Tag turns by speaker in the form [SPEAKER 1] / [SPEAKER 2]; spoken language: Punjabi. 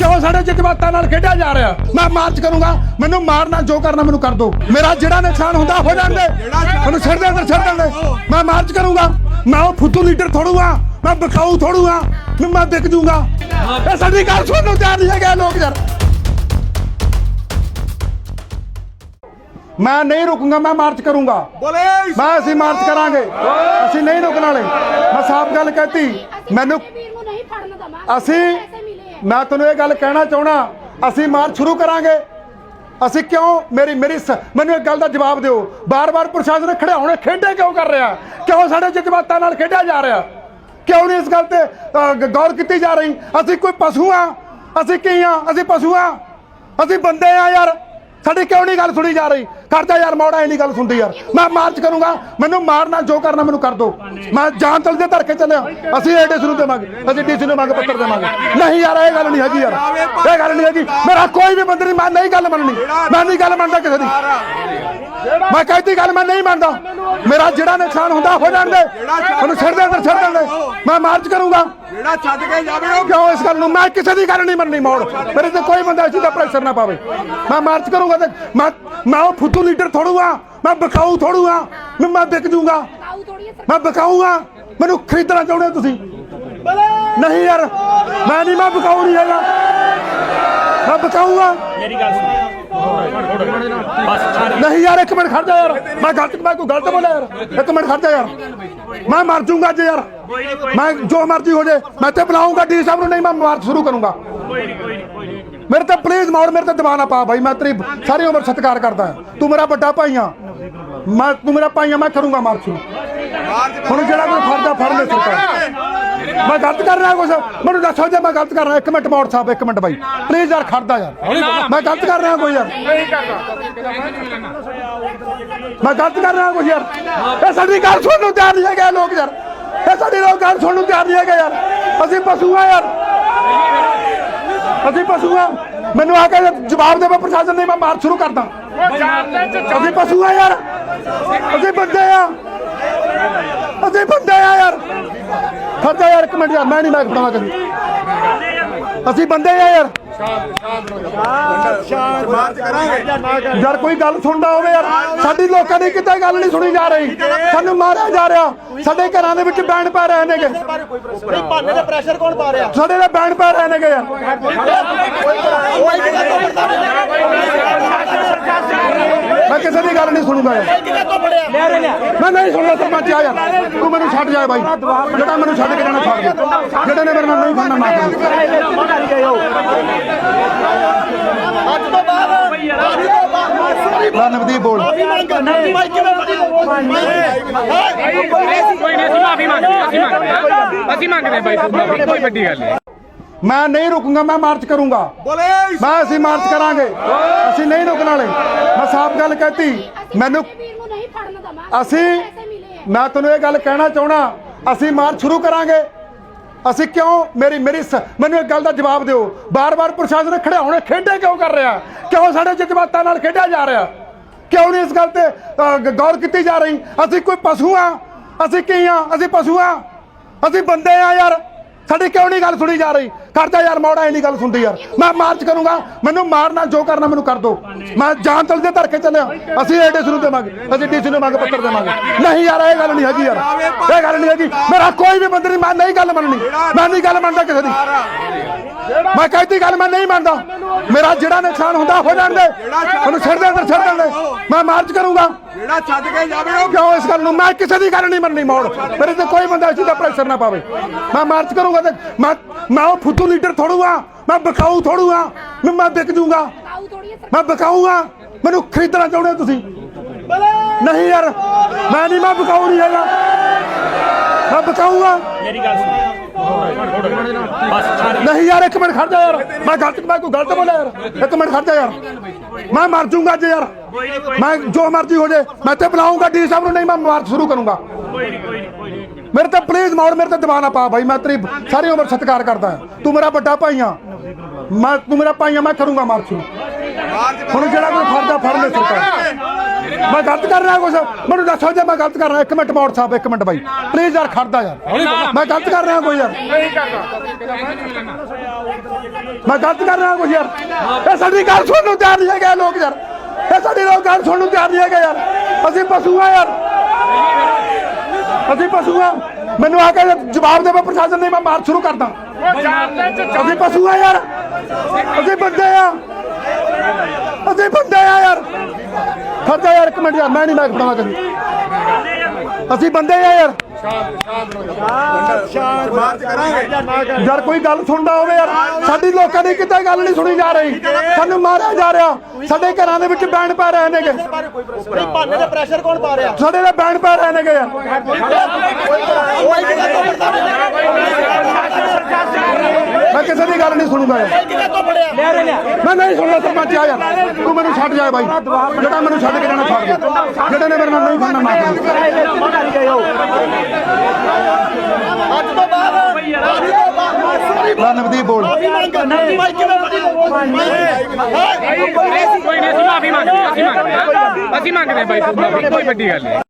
[SPEAKER 1] ਕਿਉਂ ਸਾਡੇ ਜਜ਼ਬਾਤਾਂ ਨਾਲ ਖੇਡਿਆ ਜਾ ਰਿਹਾ? ਮੈਂ ਮਾਰਚ ਕਰੂੰਗਾ। ਮੈਨੂੰ ਮਾਰਨਾ ਜੋ ਕਰਨਾ ਮੈਨੂੰ ਕਰ ਦੋ। ਮੇਰਾ ਜਿਹੜਾ ਨੁਕਸਾਨ ਹੁੰਦਾ ਹੋ ਜਾਣ ਦੇ ਮੈਨੂੰ ਛੱਡ ਦੇ ਅੰਦਰ ਛੱਡ ਦੇ। ਮੈਂ ਮਾਰਚ ਕਰੂੰਗਾ। ਮੈਂ ਉਹ ਫੁੱਟੂ ਲੀਡਰ ਥੋੜੂਗਾ। ਮੈਂ ਬਕਾਊ ਥੋੜੂਗਾ। ਮੈਂ ਵਿਕ ਜੂੰਗਾ। ਇਹ ਸਾਡੀ ਗੱਲ ਸੁਣਨ ਨੂੰ ਤਿਆਰ ਨਹੀਂ ਹੈਗੇ ਲੋਕ ਯਾਰ। ਮੈਂ ਨਹੀਂ ਰੁਕੂੰਗਾ ਮੈਂ ਮਾਰਚ ਕਰੂੰਗਾ।
[SPEAKER 2] ਬੋਲੇ।
[SPEAKER 1] ਮੈਂ ਅਸੀਂ ਮਾਰਚ ਕਰਾਂਗੇ। ਅਸੀਂ ਨਹੀਂ ਰੁਕਣ ਵਾਲੇ। ਮੈਂ ਸਾਫ਼ ਗੱਲ ਕਹਿਤੀ। ਮੈਨੂੰ
[SPEAKER 3] ਵੀਰ ਨੂੰ ਨਹੀਂ ਫੜਨ ਦਵਾਂ
[SPEAKER 1] ਅਸੀਂ ਮੈਂ ਤੁਹਾਨੂੰ ਇਹ ਗੱਲ ਕਹਿਣਾ ਚਾਹਣਾ ਅਸੀਂ ਮਾਰਚ ਸ਼ੁਰੂ ਕਰਾਂਗੇ। ਅਸੀਂ ਕਿਉਂ? ਮੇਰੀ ਮੇਰੀ ਸ- ਮੈਨੂੰ ਇੱਕ ਗੱਲ ਦਾ ਜਵਾਬ ਦਿਓ। ਬਾਰ-ਬਾਰ ਪ੍ਰਸ਼ਾਸਨ ਖੜਾਉਣੇ ਖੇਡੇ ਕਿਉਂ ਕਰ ਰਿਹਾ? ਕਿਉਂ ਸਾਡੇ ਜਜ਼ਬਾਤਾਂ ਨਾਲ ਖੇਡਿਆ ਜਾ ਰਿਹਾ? ਕਿਉਂ ਨਹੀਂ ਇਸ ਗੱਲ ਤੇ ਅ, ਗੌਰ ਕੀਤੀ ਜਾ ਰਹੀ? ਅਸੀਂ ਕੋਈ ਪਸ਼ੂ ਆ? ਅਸੀਂ ਕੀ ਆ? ਅਸੀਂ ਪਸ਼ੂ ਆ? ਅਸੀਂ ਬੰਦੇ ਆ ਯਾਰ। ਸਾਡੀ ਕਿਉਂ ਨਹੀਂ ਗੱਲ ਸੁਣੀ ਜਾ ਰਹੀ? ਕਰਦਾ ਯਾਰ ਮੌੜਾ ਇੰਨੀ ਗੱਲ ਸੁਣਦੀ ਯਾਰ। ਮੈਂ ਮਾਰਚ ਕਰੂੰਗਾ, ਮੈਨੂੰ ਮਾਰਨਾ, ਜੋ ਕਰਨਾ ਮੈਨੂੰ ਕਰ ਦੋ। ਮੈਂ ਜਾਨ ਤਲ ਦੇ ਧਰ ਕੇ ਚੱਲਿਆ ਅਸੀਂ ਏਡੀਸੀ ਨੂੰ ਦੇਵਾਂਗੇ। ਅਸੀਂ ਡੀਸੀ ਨੂੰ ਮੰਗ ਪੱਤਰ ਦੇਵਾਂਗੇ। ਨਹੀਂ ਯਾਰ, ਇਹ ਗੱਲ ਨਹੀਂ ਹੈਗੀ ਯਾਰ। ਇਹ ਗੱਲ ਨਹੀਂ ਹੈਗੀ। ਮੇਰਾ ਕੋਈ ਵੀ ਬੰਦੇ ਨਹੀਂ, ਮੈਂ ਨਹੀਂ ਗੱਲ ਮੰਨਣੀ। ਮੈਂ ਨਹੀਂ ਗੱਲ ਮੰਨਦਾ ਕਿਸੇ ਦੀ। ਮੈਂ ਕਹਿੰਦੀ ਗੱਲ ਮੈਂ ਨਹੀਂ ਮੰਨਦਾ। ਮੇਰਾ ਜਿਹੜਾ ਨੁਕਸਾਨ ਹੁੰਦਾ ਹੋ ਜਾਣ ਦੇ। ਮੈਨੂੰ ਛੱਡ ਦੇ ਅੰਦਰ ਛੱਡ ਦੇ ਮੈਂ ਮਾਰਚ ਕਰੂੰਗਾ।
[SPEAKER 2] ਜਿਹੜਾ ਛੱਡ ਕੇ ਜਾਵੇ ਉਹ
[SPEAKER 1] ਕਿਉਂ ਇਸ ਗੱਲ ਨੂੰ? ਮੈਂ ਕਿਸੇ ਦੀ ਗੱਲ ਨਹੀਂ ਮੰਨਣੀ ਮੋੜ। ਮੇਰੇ ਤੇ ਕੋਈ ਬੰਦਾ ਇਸ ਦਾ ਪ੍ਰੈਸ਼ਰ ਨਾ ਪਾਵੇ। ਮੈਂ ਮਾਰਚ ਕਰੂੰਗਾ ਤੇ ਮੈਂ ਮੈਂ ਉਹ ਫੁੱਟੂ ਲੀਡਰ ਥੋੜੂਗਾ। ਮੈਂ ਬਕਾਊ ਥੋੜੂਗਾ। ਮੈਂ ਮੈਂ ਵਿਕ ਜੂੰਗਾ। ਮੈਂ ਬਕਾਊਗਾ। ਮੈਨੂੰ ਖਰੀਦਣਾ ਚਾਹੁੰਦੇ ਤੁਸੀਂ? ਨਹੀਂ ਯਾਰ ਮੈਂ ਨਹੀਂ ਮੈਂ ਬਕਾਊ ਨਹੀਂ ਹੈਗਾ। ਮੈਂ ਬਕਾਊਗਾ
[SPEAKER 4] ਮੇਰੀ ਗੱਲ ਸੁਣ। ਬਸ
[SPEAKER 1] ਨਹੀਂ ਯਾਰ ਇੱਕ ਮਿੰਟ ਖੜ ਜਾ ਯਾਰ। ਮੈਂ ਗਲਤ ਮੈਂ ਕੋਈ ਗਲਤ ਬੋਲਿਆ ਯਾਰ? ਇੱਕ ਮਿੰਟ ਖੜ ਜਾ ਯਾਰ। ਮੈਂ ਮਰ ਜਾਊਂਗਾ ਅੱਜ ਯਾਰ। ਮੈਂ ਜੋ ਮਰਜ਼ੀ ਹੋ ਜਾਏ ਮੈਂ ਤੇ ਬੁਲਾਉਂਗਾ ਡੀ ਸਾਹਿਬ ਨੂੰ ਨਹੀਂ ਮੈਂ ਮਾਰਚ ਸ਼ੁਰੂ ਕਰੂੰਗਾ।
[SPEAKER 4] ਕੋਈ ਨਹੀਂ ਕੋਈ ਨਹੀਂ
[SPEAKER 1] ਮੇਰੇ ਤੇ ਪਲੀਜ਼ ਮੋੜ ਮੇਰੇ ਤੇ ਦਬਾਅ ਨਾ ਪਾ ਬਾਈ। ਮੈਂ ਤੇਰੀ ਸਾਰੀ ਉਮਰ ਸਤਿਕਾਰ ਕਰਦਾ। ਤੂੰ ਮੇਰਾ ਵੱਡਾ ਭਾਈ ਆ। ਮੈਂ ਤੂੰ ਮੇਰਾ ਭਾਈ ਆ ਮੈਂ ਕਰੂੰਗਾ ਮਾਰਚ ਹੁਣ ਜਿਹੜਾ ਕੋਈ ਫਰਦਾ ਫੜ ਲੈ ਸਰਕਾਰ ਮੈਂ ਗਲਤ ਕਰ ਰਿਹਾ ਕੁਛ? ਮੈਨੂੰ ਦੱਸੋ ਜੇ ਮੈਂ ਗਲਤ ਕਰ ਰਿਹਾ। ਇੱਕ ਮਿੰਟ ਮੋੜ ਸਾਹਿਬ, ਇੱਕ ਮਿੰਟ ਬਾਈ। ਪਲੀਜ਼ ਯਾਰ ਖੜਦਾ ਯਾਰ। ਮੈਂ ਗਲਤ ਕਰ ਰਿਹਾ ਕੋਈ ਯਾਰ। ਮੈਂ ਗਲਤ ਕਰ ਰਿਹਾ ਕੁਛ ਯਾਰ। ਇਹ ਸਾਡੀ ਗੱਲ ਸੁਣਨ ਨੂੰ ਤਿਆਰ ਨਹੀਂ ਹੈਗੇ ਲੋਕ ਯਾਰ। ਇਹ ਸਾਡੀ ਲੋਕ ਗੱਲ ਸੁਣਨ ਨੂੰ ਤਿਆਰ ਨਹੀਂ ਹੈਗੇ ਯਾਰ। ਅਸੀਂ ਪਸ਼ੂ ਆ ਯਾਰ। ਅਸੀਂ ਪਸ਼ੂ ਆ। ਮੈਨੂੰ ਆ ਕੇ ਜਵਾਬ ਦੇਵੇ ਪ੍ਰਸ਼ਾਸਨ ਨੇ ਮੈਂ ਮਾਰਚ ਸ਼ੁਰੂ ਕਰਦਾ। ਅਸੀਂ ਪਸ਼ੂ ਆ ਯਾਰ। ਅਸੀਂ ਬੰਦੇ ਆ। ਅਸੀਂ ਬੰਦੇ ਆ ਯਾਰ। ਖਰਚਾ ਯਾਰ ਇੱਕ ਮਿੰਟ ਯਾਰ ਮੈਂ ਨਹੀਂ ਮੈਂ ਪੜਾਵਾ ਕਰੀ ਅਸੀਂ ਬੰਦੇ ਆ ਯਾਰ। ਯਾਰ ਕੋਈ ਗੱਲ ਸੁਣਦਾ ਹੋਵੇ ਯਾਰ ਸਾਡੀ ਲੋਕਾਂ ਦੀ ਕਿਤੇ ਗੱਲ ਨਹੀਂ ਸੁਣੀ ਜਾ ਰਹੀ। ਸਾਨੂੰ ਮਾਰਿਆ ਜਾ ਰਿਹਾ। ਸਾਡੇ ਘਰਾਂ ਦੇ ਵਿੱਚ ਬੈਂਡ ਪੈ ਰਹੇ ਨੇਗੇ।
[SPEAKER 2] ਨਹੀਂ ਭਾਨੇ ਤੇ ਪ੍ਰੈਸ਼ਰ ਕੌਣ ਪਾ ਰਿਹਾ?
[SPEAKER 1] ਸਾਡੇ ਦੇ ਬੈਂਡ ਪੈ ਰਹੇ ਨੇਗੇ ਯਾਰ। ਮੈਂ ਕਿਸੇ ਦੀ ਗੱਲ ਨਹੀਂ ਸੁਣੂਗਾ ਯਾਰ ਮੈਂ ਨਹੀਂ ਸੁਣਦਾ ਸਰਪੰਚ ਆ ਯਾਰ ਤੂੰ ਮੈਨੂੰ ਛੱਡ ਜਾ ਬਾਈ ਜਿਹੜਾ ਮੈਨੂੰ ਛੱਡ ਕੇ ਜਾਣਾ ਛੱਡ ਦੇ ਜਿਹੜੇ ਨੇ ਮੇਰੇ ਨਾਲ ਨਹੀਂ ਖੜਨਾ ਨਾ ਕਰੋ ਲੈ ਨਵਦੀਪ ਬੋਲ
[SPEAKER 5] ਕੋਈ ਨਹੀਂ ਅਸੀਂ ਮਾਫੀ ਮੰਗਦੇ ਹਾਂ, ਅਸੀਂ ਮੰਗਦੇ ਹਾਂ। ਅਸੀਂ ਮੰਗਦੇ ਬਾਈ ਮਾਫੀ ਕੋਈ ਵੱਡੀ ਗੱਲ ਨਹੀਂ
[SPEAKER 1] ਮੈਂ ਨਹੀਂ ਰੁਕੂੰਗਾ ਮੈਂ ਮਾਰਚ ਕਰੂੰਗਾ।
[SPEAKER 2] ਬੋਲੇ।
[SPEAKER 1] ਮੈਂ ਅਸੀਂ ਮਾਰਚ ਕਰਾਂਗੇ। ਅਸੀਂ ਨਹੀਂ ਰੁਕਣ ਵਾਲੇ। ਮੈਂ ਸਾਫ਼ ਗੱਲ ਕਹਿਤੀ। ਮੈਨੂੰ
[SPEAKER 3] ਵੀਰ ਨੂੰ ਨਹੀਂ ਫੜਨ ਦਵਾਂ
[SPEAKER 1] ਅਸੀਂ ਮੈਂ ਤੁਹਾਨੂੰ ਇਹ ਗੱਲ ਕਹਿਣਾ ਚਾਹਣਾ ਅਸੀਂ ਮਾਰਚ ਸ਼ੁਰੂ ਕਰਾਂਗੇ। ਅਸੀਂ ਕਿਉਂ? ਮੇਰੀ ਮੇਰੀ ਮੈਨੂੰ ਇੱਕ ਗੱਲ ਦਾ ਜਵਾਬ ਦਿਓ। ਬਾਰ-ਬਾਰ ਪ੍ਰਸ਼ਾਸਨ ਖੜਾਉਣੇ ਖੇਡੇ ਕਿਉਂ ਕਰ ਰਿਹਾ? ਕਿਉਂ ਸਾਡੇ ਜਜ਼ਬਾਤਾਂ ਨਾਲ ਖੇਡਿਆ ਜਾ ਰਿਹਾ? ਕਿਉਂ ਨਹੀਂ ਇਸ ਗੱਲ ਤੇ ਗੌਰ ਕੀਤੀ ਜਾ ਰਹੀ? ਅਸੀਂ ਕੋਈ ਪਸ਼ੂ ਆ। ਅਸੀਂ ਕੀ ਆ? ਅਸੀਂ ਪਸ਼ੂ ਆ। ਅਸੀਂ ਬੰਦੇ ਆ ਯਾਰ। ਸਾਡੀ ਕਿਉਂ ਨਹੀਂ ਗੱਲ ਸੁਣੀ ਜਾ ਰਹੀ? ਕਰਦਾ ਯਾਰ ਮੌੜਾ ਨਹੀਂ ਗੱਲ ਸੁਣਦੀ ਯਾਰ। ਮੈਂ ਮਾਰਚ ਕਰੂੰਗਾ ਮੈਨੂੰ ਮਾਰਨਾ ਜੋ ਕਰਨਾ ਮੈਨੂੰ ਕਰ ਦੋ। ਮੈਂ ਜਾਨ ਤਲ ਦੇ ਧਰ ਕੇ ਚੱਲਿਆ। ਅਸੀਂ ਏਡੀਸੀ ਨੂੰ ਦੇਵਾਂਗੇ ਅਸੀਂ ਡੀਸੀ ਨੂੰ ਮੰਗ ਪੱਤਰ ਦੇਵਾਂਗੇ। ਨਹੀਂ ਯਾਰ ਇਹ ਗੱਲ ਨਹੀਂ ਹੈਗੀ ਯਾਰ। ਇਹ ਗੱਲ ਨਹੀਂ ਹੈਗੀ। ਮੇਰਾ ਕੋਈ ਵੀ ਬੰਦੇ ਨਹੀਂ ਮੈਂ ਨਹੀਂ ਗੱਲ ਮੰਨਣੀ। ਮੈਂ ਨਹੀਂ ਗੱਲ ਮੰਨਦਾ ਕਿਸੇ ਦੀ। ਮੈਂ ਕਹਿੰਦੀ ਗੱਲ ਮੈਂ ਨਹੀਂ ਮੰਨਦਾ। ਮੇਰਾ ਜਿਹੜਾ ਨੁਕਸਾਨ ਹੁੰਦਾ ਹੋ ਜਾਣ ਦੇ ਮੈਨੂੰ ਛੱਡ ਦੇ ਅੰਦਰ ਛੱਡ ਦੇ। ਮੈਂ ਮਾਰਚ ਕਰੂੰਗਾ।
[SPEAKER 2] ਜਿਹੜਾ ਛੱਡ ਕੇ ਜਾਵੇ ਉਹ
[SPEAKER 1] ਕਿਉਂ ਇਸ ਗੱਲ ਨੂੰ? ਮੈਂ ਕਿਸੇ ਦੀ ਗੱਲ ਨਹੀਂ ਮੰਨਣੀ ਮੋੜ। ਮੇਰੇ ਤੇ ਕੋਈ ਬੰਦਾ ਇਸ ਦਾ ਪ੍ਰੈਸ਼ਰ ਨਾ ਪਾਵੇ। ਮੈਂ ਮਾਰਚ ਕਰੂੰਗਾ ਤੇ ਮੈਂ ਮੈਂ ਉਹ ਫੁੱਟੂ ਲੀਡਰ ਥੋੜੂਗਾ ਮੈਂ ਬਕਾਊ ਥੋੜੂਗਾ ਮੈਂ ਮੈਂ ਵਿਕ ਜੂੰਗਾ।
[SPEAKER 3] ਥੋੜੀ
[SPEAKER 1] ਮੈਂ ਬਕਾਊਗਾ ਮੈਨੂੰ ਖਰੀਦਣਾ ਚਾਹੁੰਦੇ ਤੁਸੀਂ? ਨਹੀਂ ਯਾਰ ਮੈਂ ਨਹੀਂ ਮੈਂ ਬਕਾਊ ਨਹੀਂ ਹੈਗਾ। ਮੈਂ ਬਕਾਊਗਾ।
[SPEAKER 4] ਮੇਰੀ ਗੱਲ ਸੁਣ। ਬਸ ਛੱਡ।
[SPEAKER 1] ਨਹੀਂ ਯਾਰ ਇੱਕ ਮਿੰਟ ਖੜ ਜਾ ਯਾਰ। ਮੈਂ ਗਲਤ ਮੈਂ ਕੋਈ ਗਲਤ ਬੋਲਿਆ ਯਾਰ। ਇੱਕ ਮਿੰਟ ਖੜ ਜਾ ਯਾਰ। ਮੈਂ ਮਰ ਜਾਊਂਗਾ ਅੱਜ ਯਾਰ। ਮੈਂ ਜੋ ਮਰਜ਼ੀ ਹੋ ਜਾਏ ਮੈਂ ਤੇ ਬੁਲਾਉਂਗਾ ਡੀ ਸਾਹਿਬ ਨੂੰ ਨਹੀਂ ਮੈਂ ਮਾਰਚ ਸ਼ੁਰੂ ਕਰੂੰਗਾ।
[SPEAKER 4] ਕੋਈ ਨਹੀਂ ਕੋਈ ਨਹੀਂ ਕੋਈ ਨਹੀਂ
[SPEAKER 1] ਮੇਰੇ ਤੇ ਪਲੀਜ਼ ਮੋੜ ਮੇਰੇ ਤੇ ਦਬਾਅ ਨਾ ਪਾ ਬਾਈ, ਮੈਂ ਤੇਰੀ ਸਾਰੀ ਉਮਰ ਸਤਿਕਾਰ ਕਰਦਾ। ਤੂੰ ਮੇਰਾ ਵੱਡਾ ਭਾਈ ਆ। ਮੈਂ, ਤੂੰ ਮੇਰਾ ਭਾਈ ਆ, ਮੈਂ ਕਰੂੰਗਾ ਮਾਰਚ ਹੁਣ ਜਿਹੜਾ ਕੋਈ ਫਰਦਾ ਫੜ ਲੈ ਸਰਕਾਰ ਮੈਂ ਗਲਤ ਕਰ ਰਿਹਾ ਕੁਝ ਮੈਨੂੰ ਦੱਸੋ ਜੇ ਮੈਂ ਗਲਤ ਕਰ ਰਿਹਾ। ਇੱਕ ਮਿੰਟ ਮੋੜ ਸਾਹਿਬ, ਇੱਕ ਮਿੰਟ ਬਾਈ। ਪਲੀਜ਼ ਯਾਰ, ਖੜਦਾ ਯਾਰ। ਮੈਂ ਗਲਤ ਕਰ ਰਿਹਾ ਕੋਈ ਯਾਰ। ਮੈਂ ਗਲਤ ਕਰ ਰਿਹਾ ਕੁਝ ਯਾਰ। ਇਹ ਸਾਡੀ ਗੱਲ ਸੁਣਨ ਨੂੰ ਤਿਆਰ ਨਹੀਂ ਹੈਗੇ ਲੋਕ ਯਾਰ। ਇਹ ਸਾਡੀ ਲੋਕ ਗੱਲ ਸੁਣਨ ਨੂੰ ਤਿਆਰ ਨਹੀਂ ਹੈਗੇ ਯਾਰ। ਅਸੀਂ ਪਸ਼ੂ ਆ ਯਾਰ। ਅਸੀਂ ਪਸ਼ੂ ਆ ਮੈਨੂੰ ਆ ਕੇ ਜਵਾਬ ਦੇਵੇ ਪ੍ਰਸ਼ਾਸਨ ਨਹੀਂ ਮੈਂ ਮਾਰ ਸ਼ੁਰੂ ਕਰਦਾ। ਅਸੀਂ ਪਸ਼ੂ ਆ ਯਾਰ, ਅਸੀਂ ਬੰਦੇ ਆ। ਅਸੀਂ ਬੰਦੇ ਆ ਯਾਰ। ਖੜਦਾ ਯਾਰ ਇੱਕ ਮਿੰਟ ਯਾਰ, ਮੈਂ ਨਹੀਂ, ਮੈਂ ਬਣਾ ਕਰੀ ਅਸੀਂ ਬੰਦੇ ਆ ਯਾਰ। ਯਾਰ ਕੋਈ ਗੱਲ ਸੁਣਦਾ ਹੋਵੇ ਯਾਰ ਸਾਡੀ ਲੋਕਾਂ ਦੀ ਕਿਤੇ ਗੱਲ ਨਹੀਂ ਸੁਣੀ ਜਾ ਰਹੀ। ਸਾਨੂੰ ਮਾਰਿਆ ਜਾ ਰਿਹਾ। ਸਾਡੇ ਘਰਾਂ ਦੇ ਵਿੱਚ ਬੈਂਡ ਪੈ ਰਹੇ ਨੇਗੇ।
[SPEAKER 2] ਨਹੀਂ ਭਾਨੇ ਤੇ ਪ੍ਰੈਸ਼ਰ ਕੌਣ ਪਾ ਰਿਹਾ?
[SPEAKER 1] ਸਾਡੇ ਦੇ ਬੈਂਡ ਪੈ ਰਹੇ ਨੇਗੇ ਮੈਂ ਕਿਸੇ ਦੀ ਗੱਲ ਨਹੀਂ ਸੁਣੂਗਾ ਮੈਂ ਨਹੀਂ ਸੁਣਦਾ ਸਰਪੰਚ ਆ ਯਾਰ। ਤੂੰ ਮੈਨੂੰ ਛੱਡ ਜਾ ਬਾਈ। ਜਿਹੜਾ ਮੈਨੂੰ ਛੱਡ ਕੇ ਜਾਣਾ ਛੱਡ ਦੇ। ਜਿਹੜੇ ਨੇ ਮੇਰੇ ਨਾਲ ਨਹੀਂ ਖੜਨਾ ਨਾ
[SPEAKER 2] ਅੱਜ ਤੋਂ ਬਾਅਦ ਅੱਜ ਤੋਂ ਬਾਅਦ
[SPEAKER 1] ਮੈਂ ਨਵਦੀਪ ਬੋਲ
[SPEAKER 2] ਮਾਈਕ ਕਿਵੇਂ
[SPEAKER 5] ਕੋਈ ਨਹੀਂ ਅਸੀਂ ਮਾਫੀ ਮੰਗਦੇ ਹਾਂ, ਅਸੀਂ ਮੰਗਦੇ ਹਾਂ। ਅਸੀਂ ਮੰਗਦੇ ਹਾਂ। ਬਾਈ ਮਾਫੀ ਕੋਈ ਵੱਡੀ ਗੱਲ ਨਹੀਂ।